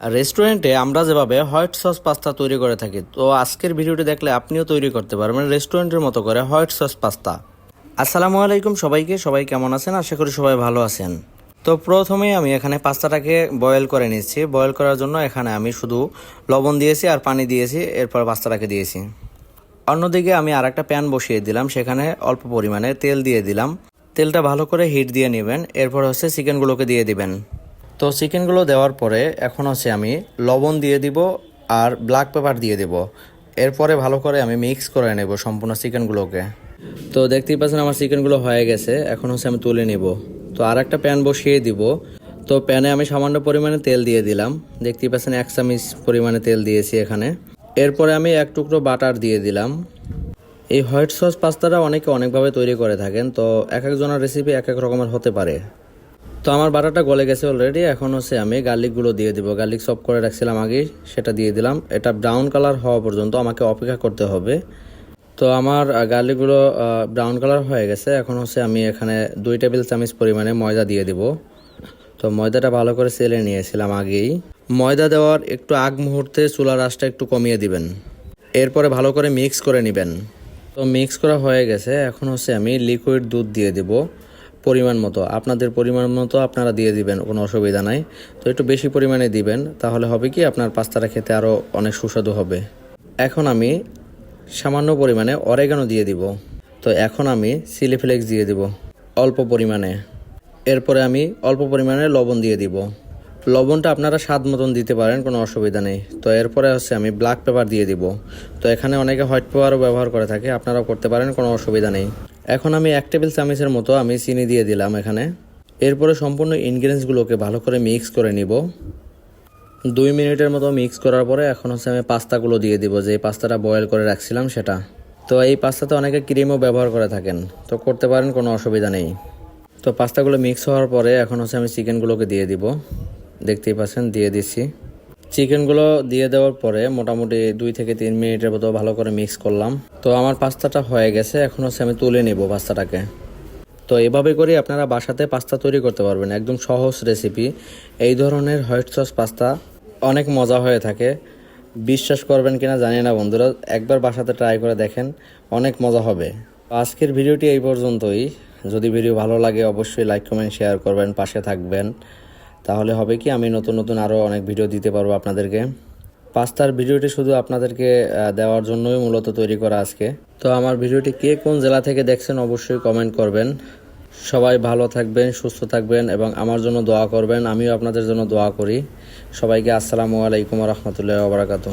রেস্টুরেন্টে আমরা যেভাবে হোয়াইট সস পাস্তা তৈরি করে থাকি, তো আজকের ভিডিওটি দেখলে আপনিও তৈরি করতে পারবেন রেস্টুরেন্টের মতো করে হোয়াইট সস পাস্তা আসসালামু আলাইকুম সবাইকে, সবাই কেমন আছেন? আশা করি সবাই ভালো আছেন। তো প্রথমেই আমি এখানে পাস্তাটাকে বয়েল করে নিচ্ছি। বয়েল করার জন্য এখানে আমি শুধু লবণ দিয়েছি আর পানি দিয়েছি, এরপর পাস্তাটাকে দিয়েছি। অন্যদিকে আমি আর একটা প্যান বসিয়ে দিলাম, সেখানে অল্প পরিমাণে তেল দিয়ে দিলাম। তেলটা ভালো করে হিট দিয়ে নেবেন, এরপর হচ্ছে চিকেনগুলোকে দিয়ে দিবেন। তো চিকেনগুলো দেওয়ার পরে এখন হচ্ছে আমি লবণ দিয়ে দিব আর ব্ল্যাক পেপার দিয়ে দিব। এরপরে ভালো করে আমি মিক্স করে নেব সম্পূর্ণ চিকেনগুলোকে। তো দেখতেই পাচ্ছেন আমার চিকেনগুলো হয়ে গেছে, এখন হচ্ছে আমি তুলে নিব। তো আর একটা প্যান বসিয়ে দিব। তো প্যানে আমি সামান্য পরিমাণে তেল দিয়ে দিলাম। দেখতেই পাচ্ছেন এক চামচ পরিমাণে তেল দিয়েছি এখানে। এরপরে আমি এক টুকরো বাটার দিয়ে দিলাম। এই হোয়াইট সস পাস্তাটা অনেকে অনেকভাবে তৈরি করে থাকেন, তো এক একজনের রেসিপি এক এক রকমের হতে পারে। তো আমার বাটাটা গলে গেছে অলরেডি এখন হচ্ছে আমি গার্লিকগুলো দিয়ে দিব। গার্লিক সব করে রাখছিলাম আগে সেটা দিয়ে দিলাম। এটা ব্রাউন কালার হওয়া পর্যন্ত আমাকে অপেক্ষা করতে হবে। তো আমার গার্লিকগুলো ব্রাউন কালার হয়ে গেছে। এখন হচ্ছে আমি এখানে দুই টেবিল চামচ পরিমাণে ময়দা দিয়ে দিব। তো ময়দাটা ভালো করে সেলে নিয়েছিলাম আগেই। ময়দা দেওয়ার একটু আগ মুহূর্তে চুলার আঁচটা একটু কমিয়ে দিবেন। এরপরে ভালো করে মিক্স করে নেবেন। তো মিক্স করা হয়ে গেছে। এখন হচ্ছে আমি লিকুইড দুধ দিয়ে দিব। পরিমাণ মতো। আপনাদের পরিমাণ মতো আপনারা দিয়ে দিবেন, কোনো অসুবিধা নাই। তো একটু বেশি পরিমাণে দিবেন, তাহলে হবে কি আপনার পাস্তাটা খেতে আরও অনেক সুস্বাদু হবে। এখন আমি সামান্য পরিমাণে অরেগানো দিয়ে দিব। তো এখন আমি চিলি ফ্লেক্স দিয়ে দিব, অল্প পরিমাণে। এরপরে আমি অল্প পরিমাণে লবণ দিয়ে দিব। লবণটা আপনারা স্বাদ মতন দিতে পারেন, কোনো অসুবিধা নেই। তো এরপরে হচ্ছে আমি ব্ল্যাক পেপার দিয়ে দিব। তো এখানে অনেকে হোয়াইট পেপারও ব্যবহার করে থাকে, আপনারাও করতে পারেন, কোনো অসুবিধা নেই। এখন আমি এক টেবিল চামচের মতো আমি চিনি দিয়ে দিলাম এখানে। এরপরে সম্পূর্ণ ইনগ্রিডিয়েন্টসগুলোকে ভালো করে মিক্স করে নিব। দুই মিনিটের মতো মিক্স করার পরে এখন হচ্ছে আমি পাস্তাগুলো দিয়ে দিব, যে পাস্তাটা বয়েল করে রাখছিলাম সেটা। তো এই পাস্তাতে অনেকে ক্রিমও ব্যবহার করে থাকেন, তো করতে পারেন, কোনো অসুবিধা নেই। তো পাস্তাগুলো মিক্স হওয়ার পরে এখন হচ্ছে আমি চিকেনগুলোকে দিয়ে দিব। দেখতেই পাচ্ছেন, দিয়ে দিচ্ছি। চিকেনগুলো দিয়ে দেওয়ার পরে মোটামুটি দুই থেকে তিন মিনিটের মতো ভালো করে মিক্স করলাম। তো আমার পাস্তাটা হয়ে গেছে, এখন হচ্ছে আমি তুলে নেব পাস্তাটাকে। তো এভাবে করে আপনারা বাসাতে পাস্তা তৈরি করতে পারবেন, একদম সহজ রেসিপি। এই ধরনের হোয়াইট সস পাস্তা অনেক মজা হয়ে থাকে। বিশ্বাস করবেন কিনা জানি না বন্ধুরা, একবার বাসাতে ট্রাই করে দেখেন, অনেক মজা হবে। আজকের ভিডিওটি এই পর্যন্তই। যদি ভিডিও ভালো লাগে অবশ্যই লাইক, কমেন্ট, শেয়ার করবেন, পাশে থাকবেন। তাহলে হবে কি আমি নতুন নতুন আরও অনেক ভিডিও দিতে পারব আপনাদেরকে। পাস্তার ভিডিওটি শুধু আপনাদেরকে দেওয়ার জন্যই মূলত তৈরি করা আজকে। তো আমার ভিডিওটি কে কোন জেলা থেকে দেখছেন অবশ্যই কমেন্ট করবেন। সবাই ভালো থাকবেন, সুস্থ থাকবেন এবং আমার জন্য দোয়া করবেন। আমিও আপনাদের জন্য দোয়া করি। সবাইকে আসসালামু আলাইকুম রহমতুল্লাহ বারাকাতু